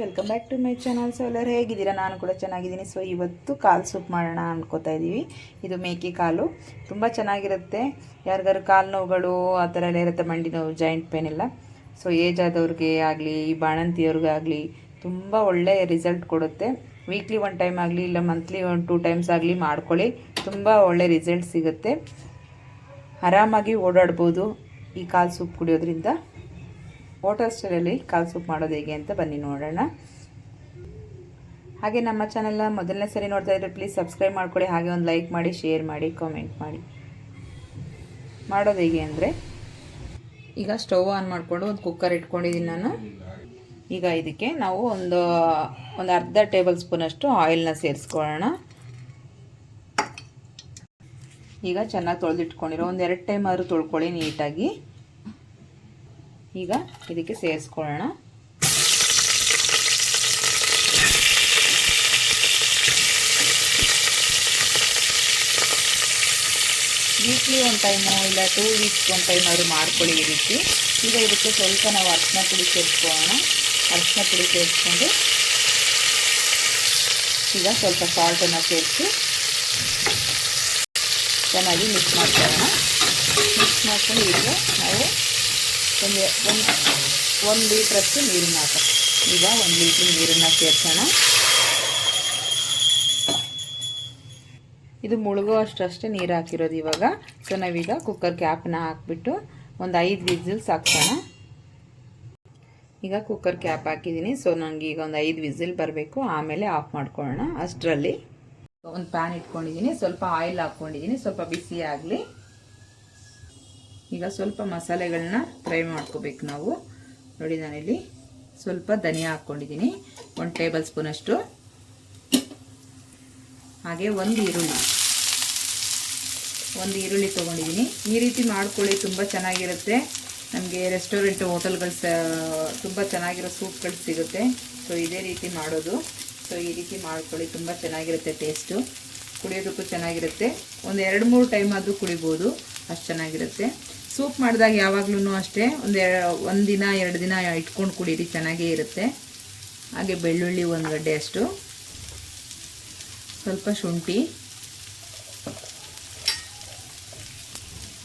Welcome back to my channel so ಎಲ್ಲರೂ ಹೇಗಿದ್ದೀರಾ? ನಾನು ಕೂಡ ಚೆನ್ನಾಗಿದ್ದೀನಿ. ಸೊ ಇವತ್ತು ಕಾಲು ಸೂಪ್ ಮಾಡೋಣ ಅಂದ್ಕೋತಾ ಇದ್ದೀವಿ. ಇದು ಮೇಕೆ ಕಾಲು. ತುಂಬ ಚೆನ್ನಾಗಿರುತ್ತೆ. ಯಾರಿಗಾರು ಕಾಲು ನೋವುಗಳು, ಆ ಥರ ಎಲ್ಲ ಇರುತ್ತೆ. ಮಂಡಿ ನೋವು ಜಾಯಿಂಟ್ ಪೇನ್ ಎಲ್ಲ. ಸೊ ಏಜ್ ಆದವ್ರಿಗೆ ಆಗಲಿ ಈ ಬಾಣಂತಿಯವ್ರಿಗಾಗಲಿ ತುಂಬ ಒಳ್ಳೆಯ ರಿಸಲ್ಟ್ ಕೊಡುತ್ತೆ. ವೀಕ್ಲಿ ಒನ್ ಟೈಮ್ ಆಗಲಿ, ಇಲ್ಲ ಮಂತ್ಲಿ ಒನ್ ಟೂ ಟೈಮ್ಸ್ ಆಗಲಿ ಮಾಡ್ಕೊಳ್ಳಿ. ತುಂಬ ಒಳ್ಳೆ ರಿಸಲ್ಟ್ ಸಿಗುತ್ತೆ. ಆರಾಮಾಗಿ ಓಡಾಡ್ಬೋದು ಈ ಕಾಲು ಸೂಪ್ ಕುಡಿಯೋದ್ರಿಂದ. ವಾಟರ್ ಸ್ಟೈಲಲ್ಲಿ ಕಾಲು ಸೂಪ್ ಮಾಡೋದು ಹೇಗೆ ಅಂತ ಬನ್ನಿ ನೋಡೋಣ. ಹಾಗೆ ನಮ್ಮ ಚಾನಲ್ನ ಮೊದಲನೇ ಸರಿ ನೋಡ್ತಾ ಇದ್ರೆ ಪ್ಲೀಸ್ ಸಬ್ಸ್ಕ್ರೈಬ್ ಮಾಡ್ಕೊಡಿ, ಹಾಗೆ ಒಂದು ಲೈಕ್ ಮಾಡಿ ಶೇರ್ ಮಾಡಿ ಕಾಮೆಂಟ್ ಮಾಡಿ. ಮಾಡೋದು ಹೇಗೆ ಅಂದರೆ, ಈಗ ಸ್ಟವ್ ಆನ್ ಮಾಡಿಕೊಂಡು ಒಂದು ಕುಕ್ಕರ್ ಇಟ್ಕೊಂಡಿದ್ದೀನಿ ನಾನು. ಈಗ ಇದಕ್ಕೆ ನಾವು ಒಂದು ಒಂದು ಅರ್ಧ ಟೇಬಲ್ ಸ್ಪೂನಷ್ಟು ಆಯಿಲ್ನ ಸೇರಿಸ್ಕೊಳ್ಳೋಣ. ಈಗ ಚೆನ್ನಾಗಿ ತೊಳೆದಿಟ್ಕೊಂಡಿರೋ ಒಂದು ಎರಡು ಟೈಮ್ ಆದರೂ ತೊಳ್ಕೊಳ್ಳಿ ನೀಟಾಗಿ. ಈಗ ಇದಕ್ಕೆ ಸೇರಿಸ್ಕೊಳ್ಳೋಣ. ವೀಕ್ಲಿ ಒಂದು ಟೈಮು ಇಲ್ಲ ಟೂ ವೀಕ್ಸ್ ಒಂದು ಟೈಮ್ ಆದರೂ ಮಾಡ್ಕೊಳ್ಳಿ ಈ ರೀತಿ. ಈಗ ಇದಕ್ಕೆ ಸ್ವಲ್ಪ ನಾವು ಅರಿಶಿನ ಪುಡಿ ಸೇರಿಸ್ಕೊಳ್ಳೋಣ. ಅರಿಶಿನ ಪುಡಿ ಸೇರಿಸ್ಕೊಂಡು ಈಗ ಸ್ವಲ್ಪ ಸಾಲ್ಟನ್ನು ಸೇರಿಸಿ ಚೆನ್ನಾಗಿ ಮಿಕ್ಸ್ ಮಾಡ್ಕೊಳ್ಳೋಣ. ಮಿಕ್ಸ್ ಮಾಡ್ಕೊಂಡು ಈಗ ನಾವು ಒಂದು ಒಂದು ಒಂದು ಲೀಟ್ರಷ್ಟು ನೀರನ್ನು ಹಾಕೋಣ ಈಗ ಒಂದು ಲೀಟ್ರ್ ನೀರನ್ನು ಸೇರಿಸೋಣ. ಇದು ಮುಳುಗೋ ಅಷ್ಟಷ್ಟೇ ನೀರು ಹಾಕಿರೋದು ಇವಾಗ. ಸೊ ನಾವೀಗ ಕುಕ್ಕರ್ ಕ್ಯಾಪನ್ನ ಹಾಕ್ಬಿಟ್ಟು ಒಂದು ಐದು ವಿಸಿಲ್ಸ್ ಹಾಕ್ಸೋಣ. ಈಗ ಕುಕ್ಕರ್ ಕ್ಯಾಪ್ ಹಾಕಿದ್ದೀನಿ. ಸೊ ನನಗೆ ಈಗ ಒಂದು ಐದು ವಿಸಿಲ್ ಬರಬೇಕು. ಆಮೇಲೆ ಆಫ್ ಮಾಡ್ಕೊಳ್ಳೋಣ ಅಷ್ಟರಲ್ಲಿ. ಒಂದು ಪ್ಯಾನ್ ಇಟ್ಕೊಂಡಿದ್ದೀನಿ. ಸ್ವಲ್ಪ ಆಯಿಲ್ ಹಾಕ್ಕೊಂಡಿದ್ದೀನಿ. ಸ್ವಲ್ಪ ಬಿಸಿ ಆಗಲಿ. ಈಗ ಸ್ವಲ್ಪ ಮಸಾಲೆಗಳನ್ನ ಫ್ರೈ ಮಾಡ್ಕೋಬೇಕು ನಾವು. ನೋಡಿ ನಾನಿಲ್ಲಿ ಸ್ವಲ್ಪ ಧನಿಯಾ ಹಾಕ್ಕೊಂಡಿದ್ದೀನಿ. ಒಂದು ಟೇಬಲ್ ಸ್ಪೂನಷ್ಟು ಹಾಗೆ ಒಂದು ಈರುಳ್ಳಿ. ಒಂದು ಈರುಳ್ಳಿ ತೊಗೊಂಡಿದ್ದೀನಿ. ಈ ರೀತಿ ಮಾಡ್ಕೊಳ್ಳಿ, ತುಂಬ ಚೆನ್ನಾಗಿರುತ್ತೆ. ನಮಗೆ ರೆಸ್ಟೋರೆಂಟ್ ಹೋಟೆಲ್ಗಳು ಸ, ತುಂಬ ಚೆನ್ನಾಗಿರೋ ಸೂಪ್ಗಳು ಸಿಗುತ್ತೆ. ಸೊ ಇದೇ ರೀತಿ ಮಾಡೋದು. ಸೊ ಈ ರೀತಿ ಮಾಡ್ಕೊಳ್ಳಿ, ತುಂಬ ಚೆನ್ನಾಗಿರುತ್ತೆ ಟೇಸ್ಟು ಕುಡಿಯೋದಕ್ಕೂ ಚೆನ್ನಾಗಿರುತ್ತೆ. ಒಂದು ಎರಡು ಮೂರು ಟೈಮ್ ಆದರೂ ಕುಡಿಬೋದು. ಅಷ್ಟು ಚೆನ್ನಾಗಿರುತ್ತೆ. ಸೂಪ್ ಮಾಡಿದಾಗ ಯಾವಾಗ್ಲೂ ಅಷ್ಟೇ ಒಂದು ಒಂದು ದಿನ, ಎರಡು ದಿನ ಇಟ್ಕೊಂಡು ಕುಡೀರಿ, ಚೆನ್ನಾಗೇ ಇರುತ್ತೆ. ಹಾಗೆ ಬೆಳ್ಳುಳ್ಳಿ ಒಂದು ಗಡ್ಡೆ ಅಷ್ಟು. ಸ್ವಲ್ಪ ಶುಂಠಿ.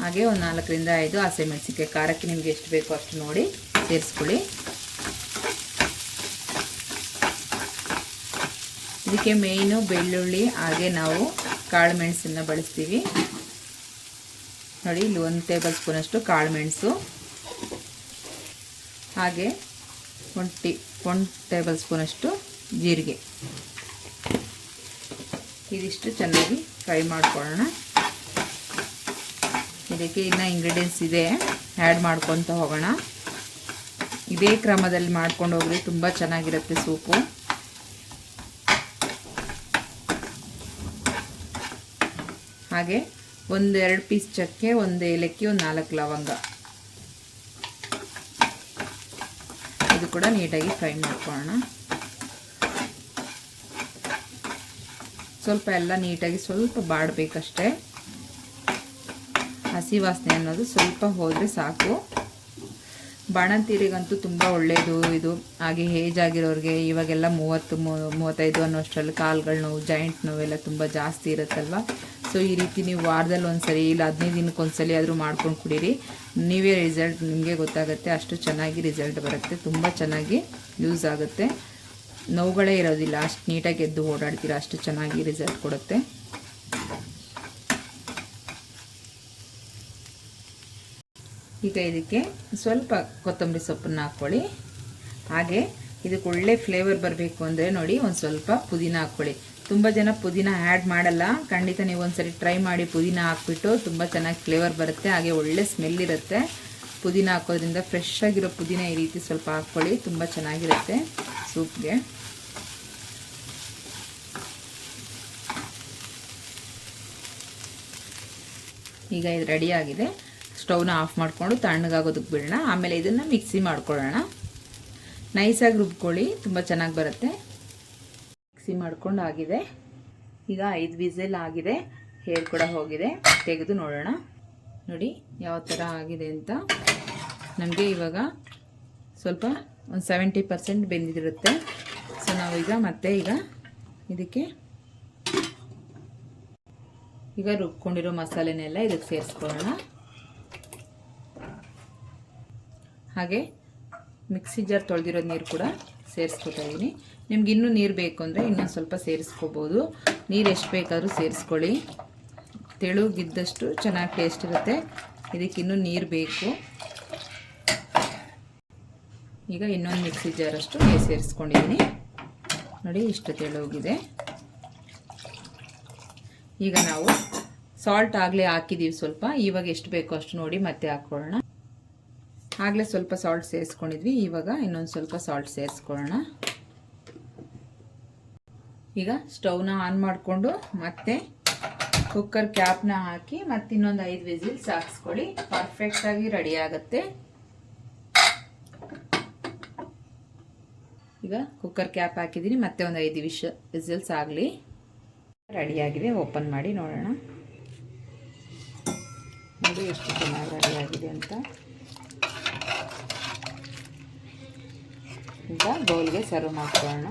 ಹಾಗೆ ಒಂದು ನಾಲ್ಕರಿಂದ ಐದು ಹಸಿಮೆಣಸಿನ್ಕಾಯಿ. ಖಾರಕ್ಕೆ ನಿಮಗೆ ಎಷ್ಟು ಬೇಕೋ ಅಷ್ಟು ನೋಡಿ ಸೇರಿಸ್ಕೊಳ್ಳಿ. ಇದಕ್ಕೆ ಮೇಯ್ನು ಬೆಳ್ಳುಳ್ಳಿ, ಹಾಗೆ ನಾವು ಕಾಳು ಮೆಣಸನ್ನು ಬಳಸ್ತೀವಿ. ನೋಡಿ, ಇಲ್ಲಿ ಒಂದು ಟೇಬಲ್ ಸ್ಪೂನಷ್ಟು ಕಾಳು ಮೆಣಸು. ಹಾಗೆ ಒಂದು ಟಿ ಒನ್ ಟೇಬಲ್ ಸ್ಪೂನಷ್ಟು ಜೀರಿಗೆ. ಇದಿಷ್ಟು ಚೆನ್ನಾಗಿ ಫ್ರೈ ಮಾಡ್ಕೊಳ್ಳೋಣ. ಇದಕ್ಕೆ ಇನ್ನೂ ಇಂಗ್ರೀಡಿಯೆಂಟ್ಸ್ ಇದೆ. ಆ್ಯಡ್ ಮಾಡ್ಕೊತ ಹೋಗೋಣ. ಇದೇ ಕ್ರಮದಲ್ಲಿ ಮಾಡ್ಕೊಂಡು ಹೋಗ್ರಿ ತುಂಬ ಚೆನ್ನಾಗಿರುತ್ತೆ ಸೂಪು. ಹಾಗೆ ಒಂದು ಎರಡು ಪೀಸ್ ಚಕ್ಕೆ, ಒಂದು ಏಲಕ್ಕಿ, ಒಂದು ನಾಲ್ಕು ಲವಂಗ. ಇದು ಕೂಡ ನೀಟಾಗಿ ಫ್ರೈ ಮಾಡ್ಕೊಳ್ಳೋಣ. ಸ್ವಲ್ಪ ಎಲ್ಲ ನೀಟಾಗಿ ಸ್ವಲ್ಪ ಬಾಡಬೇಕಷ್ಟೇ. ಹಸಿ ವಾಸನೆ ಅನ್ನೋದು ಸ್ವಲ್ಪ ಹೋದರೆ ಸಾಕು. ಬಾಣಂತೀರಿಗಂತೂ ತುಂಬ ಒಳ್ಳೆಯದು ಇದು. ಹಾಗೆ ಏಜ್ ಆಗಿರೋರಿಗೆ ಇವಾಗೆಲ್ಲ ಮೂವತ್ತು ಮೂವತ್ತೈದು ಅನ್ನೋಷ್ಟರಲ್ಲಿ ಕಾಲುಗಳ ನೋವು ಜಾಯಿಂಟ್ ನೋವೆಲ್ಲ ತುಂಬ ಜಾಸ್ತಿ ಇರುತ್ತಲ್ವ? ಸೊ, ಈ ರೀತಿ ನೀವು ವಾರದಲ್ಲಿ ಒಂದು ಸರಿ ಇಲ್ಲ ಹದಿನೈದು ದಿನಕ್ಕೆ ಒಂದು ಸಲ ಆದರೂ ಮಾಡ್ಕೊಂಡು ಕುಡೀರಿ. ನೀವೇ ರಿಸಲ್ಟ್ ನಿಮಗೆ ಗೊತ್ತಾಗುತ್ತೆ. ಅಷ್ಟು ಚೆನ್ನಾಗಿ ರಿಸಲ್ಟ್ ಬರುತ್ತೆ. ತುಂಬ ಚೆನ್ನಾಗಿ ಯೂಸ್ ಆಗುತ್ತೆ. ನೋವುಗಳೇ ಇರೋದಿಲ್ಲ. ಅಷ್ಟು ನೀಟಾಗಿ ಎದ್ದು ಓಡಾಡ್ತೀರ, ಅಷ್ಟು ಚೆನ್ನಾಗಿ ರಿಸಲ್ಟ್ ಕೊಡುತ್ತೆ. ಈಗ ಇದಕ್ಕೆ ಸ್ವಲ್ಪ ಕೊತ್ತಂಬರಿ ಸೊಪ್ಪನ್ನು ಹಾಕ್ಕೊಳ್ಳಿ. ಹಾಗೆ ಇದಕ್ಕೆ ಒಳ್ಳೆ ಫ್ಲೇವರ್ ಬರಬೇಕು ಅಂದರೆ ನೋಡಿ ಒಂದು ಸ್ವಲ್ಪ ಪುದೀನ ಹಾಕ್ಕೊಳ್ಳಿ. ತುಂಬ ಜನ ಪುದೀನ ಆ್ಯಡ್ ಮಾಡಲ್ಲ. ಖಂಡಿತ ನೀವು ಒಂದ್ಸರಿ ಟ್ರೈ ಮಾಡಿ ಪುದೀನ ಹಾಕ್ಬಿಟ್ಟು ತುಂಬ ಚೆನ್ನಾಗಿ ಫ್ಲೇವರ್ ಬರುತ್ತೆ. ಹಾಗೆ ಒಳ್ಳೆ ಸ್ಮೆಲ್ ಇರುತ್ತೆ. ಪುದೀನ ಹಾಕೋದ್ರಿಂದ ಫ್ರೆಶ್ ಆಗಿರೋ ಪುದೀನ ಈ ರೀತಿ ಸ್ವಲ್ಪ ಹಾಕ್ಕೊಳ್ಳಿ. ತುಂಬ ಚೆನ್ನಾಗಿರುತ್ತೆ ಸೂಪ್ಗೆ. ಈಗ ಇದು ರೆಡಿ ಆಗಿದೆ. ಸ್ಟವ್ನ ಆಫ್ ಮಾಡಿಕೊಂಡು ತಣ್ಣಗಾಗೋದಕ್ಕೆ ಬಿಡೋಣ ಆಮೇಲೆ ಇದನ್ನು ಮಿಕ್ಸಿ ಮಾಡ್ಕೊಳ್ಳೋಣ. ನೈಸಾಗಿ ರುಬ್ಕೊಳ್ಳಿ. ತುಂಬ ಚೆನ್ನಾಗಿ ಬರುತ್ತೆ. ಮಿಕ್ಸಿ ಮಾಡ್ಕೊಂಡು ಆಗಿದೆ ಈಗ ಐದು ವಿಸಲ್ ಆಗಿದೆ. ಹೇರ್ ಕೂಡ ಹೋಗಿದೆ. ತೆಗೆದು ನೋಡೋಣ. ನೋಡಿ ಯಾವ ಥರ ಆಗಿದೆ ಅಂತ. ನಮಗೆ ಇವಾಗ ಸ್ವಲ್ಪ ಒಂದು ಸೆವೆಂಟಿ ಪರ್ಸೆಂಟ್ ಬೆಂದಿರುತ್ತೆ ನಾವೀಗ ಮತ್ತೆ ಈಗ ಇದಕ್ಕೆ ಈಗ ರುಬ್ಕೊಂಡಿರೋ ಮಸಾಲೆನೆಲ್ಲ ಇದಕ್ಕೆ ಸೇರಿಸ್ಕೊಳ್ಳೋಣ. ಹಾಗೆ ಮಿಕ್ಸಿ ಜಾರ್ ತೊಳೆದಿರೋ ನೀರು ಕೂಡ ಸೇರಿಸ್ಕೊತಾ ಇದ್ದೀನಿ ನಿಮ್ಗೆ ಇನ್ನೂ ನೀರು ಬೇಕು ಅಂದರೆ ಇನ್ನೊಂದು ಸ್ವಲ್ಪ ಸೇರಿಸ್ಕೋಬೋದು. ನೀರು ಎಷ್ಟು ಬೇಕಾದರೂ ಸೇರಿಸ್ಕೊಳ್ಳಿ. ತೆಳುಗಿದ್ದಷ್ಟು ಚೆನ್ನಾಗಿ ಟೇಸ್ಟ್ ಇರುತ್ತೆ. ಇದಕ್ಕೆ ಇನ್ನೂ ನೀರು ಬೇಕು. ಈಗ ಇನ್ನೊಂದು ಮಿಕ್ಸಿ ಜಾರಷ್ಟು ನೀರು ಸೇರಿಸ್ಕೊಂಡಿದ್ದೀನಿ. ನೋಡಿ, ಇಷ್ಟು ತೆಳುಗಿದೆ. ಈಗ ನಾವು ಸಾಲ್ಟ್ ಆಗಲೇ ಹಾಕಿದ್ದೀವಿ ಸ್ವಲ್ಪ. ಇವಾಗ ಎಷ್ಟು ಬೇಕೋ ಅಷ್ಟು ನೋಡಿ ಮತ್ತೆ ಹಾಕ್ಕೊಳ್ಳೋಣ. ಆಗಲೇ ಸ್ವಲ್ಪ ಸಾಲ್ಟ್ ಸೇರಿಸ್ಕೊಂಡಿದ್ವಿ, ಇವಾಗ ಇನ್ನೊಂದು ಸ್ವಲ್ಪ ಸಾಲ್ಟ್ ಸೇರಿಸ್ಕೊಳ್ಳೋಣ. ಈಗ ಸ್ಟೌವ್ನ ಆನ್ ಮಾಡಿಕೊಂಡು ಮತ್ತೆ ಕುಕ್ಕರ್ ಕ್ಯಾಪ್ನ ಹಾಕಿ ಮತ್ತೆ ಇನ್ನೊಂದು ಐದು ವಿಸಿಲ್ಸ್ ಹಾಕ್ಸ್ಕೊಳ್ಳಿ. ಪರ್ಫೆಕ್ಟಾಗಿ ರೆಡಿ ಆಗುತ್ತೆ. ಈಗ ಕುಕ್ಕರ್ ಕ್ಯಾಪ್ ಹಾಕಿದ್ದೀನಿ, ಮತ್ತೆ ಒಂದು ಐದು ವಿಷ, ವಿಸಿಲ್ಸ್ ಆಗಲಿ. ರೆಡಿಯಾಗಿದೆ ಓಪನ್ ಮಾಡಿ ನೋಡೋಣ. ನೋಡಿ ಎಷ್ಟು ಚೆನ್ನಾಗಿ ರೆಡಿಯಾಗಿದೆ ಅಂತ. ಈಗ ಬೌಲ್ಗೆ ಸರ್ವ್ ಮಾಡ್ಕೊಳ್ಳೋಣ.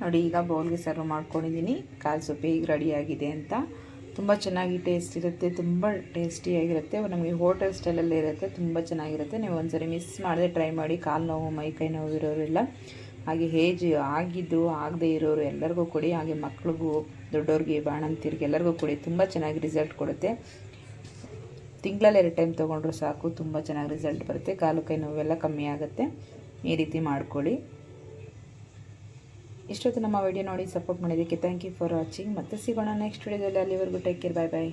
ನೋಡಿ, ಈಗ ಬೌಲ್ಗೆ ಸರ್ವ್ ಮಾಡ್ಕೊಂಡಿದ್ದೀನಿ. ಕಾಲು ಸೊಪ್ಪು ಈಗ ರೆಡಿಯಾಗಿದೆ ಅಂತ. ತುಂಬ ಚೆನ್ನಾಗಿ ಟೇಸ್ಟ್ ಇರುತ್ತೆ, ತುಂಬ ಟೇಸ್ಟಿಯಾಗಿರುತ್ತೆ ನಮಗೆ ಹೋಟೆಲ್ ಸ್ಟೈಲಲ್ಲಿ ಇರುತ್ತೆ, ತುಂಬ ಚೆನ್ನಾಗಿರುತ್ತೆ. ನೀವು ಒಂದ್ಸರಿ ಮಿಸ್ ಮಾಡದೆ ಟ್ರೈ ಮಾಡಿ. ಕಾಲು ನೋವು, ಮೈ ಕೈ ನೋವು ಇರೋರೆಲ್ಲ, ಹಾಗೆ ಹೇಜ್ ಆಗಿದ್ದು, ಆಗದೆ ಇರೋರು ಎಲ್ಲರಿಗೂ ಕೊಡಿ. ಹಾಗೆ ಮಕ್ಳಿಗೂ, ದೊಡ್ಡವ್ರಿಗೆ, ಬಾಣಂತಿರ್ಗೆ ಎಲ್ಲರಿಗೂ ಕೊಡಿ. ತುಂಬ ಚೆನ್ನಾಗಿ ರಿಸಲ್ಟ್ ಕೊಡುತ್ತೆ. ತಿಂಗಳಲ್ಲಿ ಎರಡು ಟೈಮ್ ತೊಗೊಂಡ್ರು ಸಾಕು, ತುಂಬ ಚೆನ್ನಾಗಿ ರಿಸಲ್ಟ್ ಬರುತ್ತೆ. ಕಾಲು ಕೈ ನೋವೆಲ್ಲ ಕಮ್ಮಿ ಆಗುತ್ತೆ. ಈ ರೀತಿ ಮಾಡ್ಕೊಳ್ಳಿ. ಇಷ್ಟೊತ್ತು ನಮ್ಮ ವಿಡಿಯೋ ನೋಡಿ ಸಪೋರ್ಟ್ ಮಾಡಿದ್ದಕ್ಕೆ ಥ್ಯಾಂಕ್ ಯು ಫಾರ್ ವಾಚಿಂಗ್ ಮತ್ತೆ ಸಿಗೋಣ ನೆಕ್ಸ್ಟ್ ವಿಡಿಯೋದಲ್ಲಿ ಅಲ್ಲಿವರೆಗೂ ಟೇಕ್ ಕೇರ್ ಬಾಯ್ ಬಾಯ್